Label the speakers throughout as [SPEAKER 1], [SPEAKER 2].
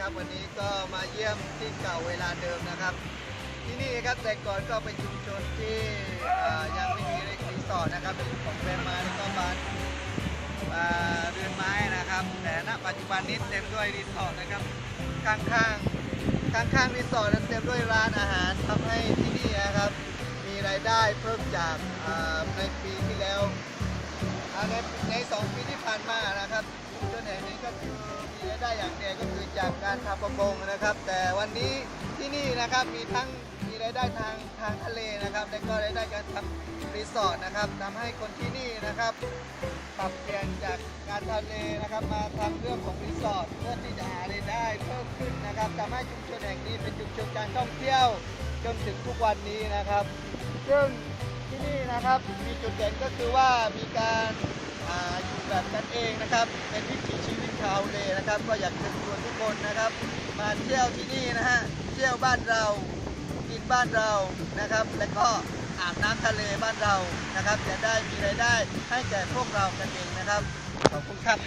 [SPEAKER 1] ครับ วันนี้ก็มาเยี่ยมที่เก่าเวลาเดิมนะครับ ที่นี่ครับแต่ก่อนก็เป็นชุมชนที่ยังไม่มีรีสอร์ทนะครับเป็นของแบรนด์มาแล้วก็บ้านอ่าเรือนไม้นะครับ แต่ณปัจจุบันนี้เต็มด้วยรีสอร์ทนะครับข้างๆข้างๆรีสอร์ทนั้นเต็มด้วยร้านอาหารทำให้ที่นี่นะครับ มีรายได้เพิ่มจากในปีที่แล้ว ในในสองปีที่ผ่านมานะครับชุมชนแห่งนี้ก็คือมีรายได้อย่างเดียวก็คือจากการทำประมงนะครับ แต่วันนี้ที่นี่นะครับมีทั้งมีรายได้ทางทางทะเลนะครับ และก็รายได้การทำรีสอร์ทนะครับทำให้คนที่นี่นะครับปรับเปลี่ยนจากการทะเลนะครับ มาทำเรื่องของรีสอร์ทเพื่อที่จะหารายได้เพิ่มขึ้นนะครับทำให้ชุมชนแห่งนี้เป็นชุมชนการท่องเที่ยวจนถึงทุกวันนี้นะครับ ซึ่งที่นี่นะครับมีจุดเด่นก็คือว่ามีการอ่าอยู่แบบกัน เองนะครับ เป็นวิถีชีวิตชาวเลนะครับ ก็อยากเชิญชวนทุกคนนะครับ มาเที่ยวที่นี่นะฮะเที่ยวบ้านเรากินบ้านเรานะครับ แล้วก็อาบน้ำทะเลบ้านเรานะครับ จะได้มีรายได้ให้แก่พวกเรากันเองนะครับขอบคุณครับ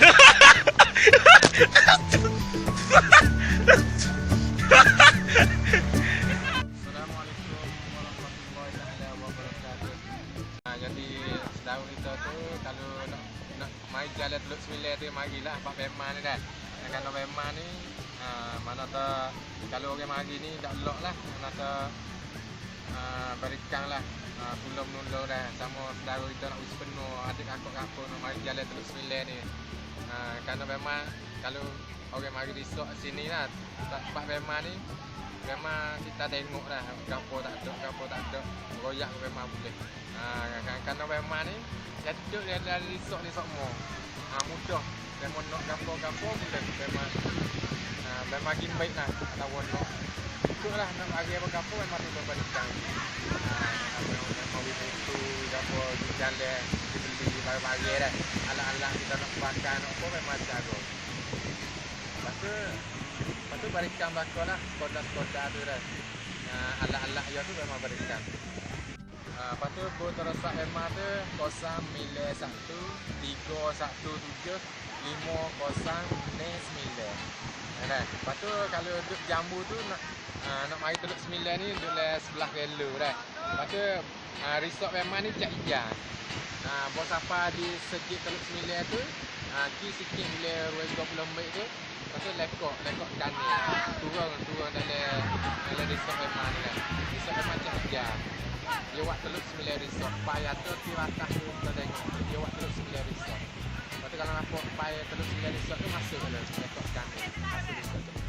[SPEAKER 2] mai jalan Teluk Sembilan tu marilah Pak Pema ni dah. Dan kalau Pema ni ha, mana tu kalau orang mari ni dak lok lah mana tu ha, berikan lah ha, pulau menulur dah sama saudara kita nak wis penuh adik kakak kakak nak mari jalan Teluk Sembilan ni. Ha, kerana memang kalau orang mari resort sini lah Pak Pema ni memang kita tengok dah gapo tak ada gapo tak ada royak memang boleh. Ha kan kerana memang ni duduk dia dari resort ni semua. Ha mudah memang nak gapo gapo boleh memang. Ha memang gim baik lah lawan nak. Ikut lah nak bagi apa gapo memang tu berbanding ha wis itu gapo jalan barang-barang dah. Alat-alat kita nak pakai nak apa memang jago. Lepas tu Lepas tu barikan bakal lah Koda-koda tu dah. Alat-alat dia tu memang barikan uh, Lepas tu bu terosak Emma tu Kosang mile satu Tiga satu tujuh Lima kosang ne sembilan Nah, lepas tu kalau duduk jambu tu nak uh, nak mari teluk sembilan ni duduk le sebelah relu dah. Lepas tu uh, resort memang ni cak ijan. Nah, bos apa di segi teluk sembilan tu uh, ki sikit bila 20 lembik tu Lepas tu lekok, lekok kani Turun, turun dalam Dalam resort memang ni kan? Resort memang cak ijan Dia buat teluk sembilan resort Payah tu tiratah tu kita tengok. Dia buat teluk sembilan resort. Lepas tu kalau nampak payah teluk sembilan resort tu masuk dalam Lekok kani Masuk resort tu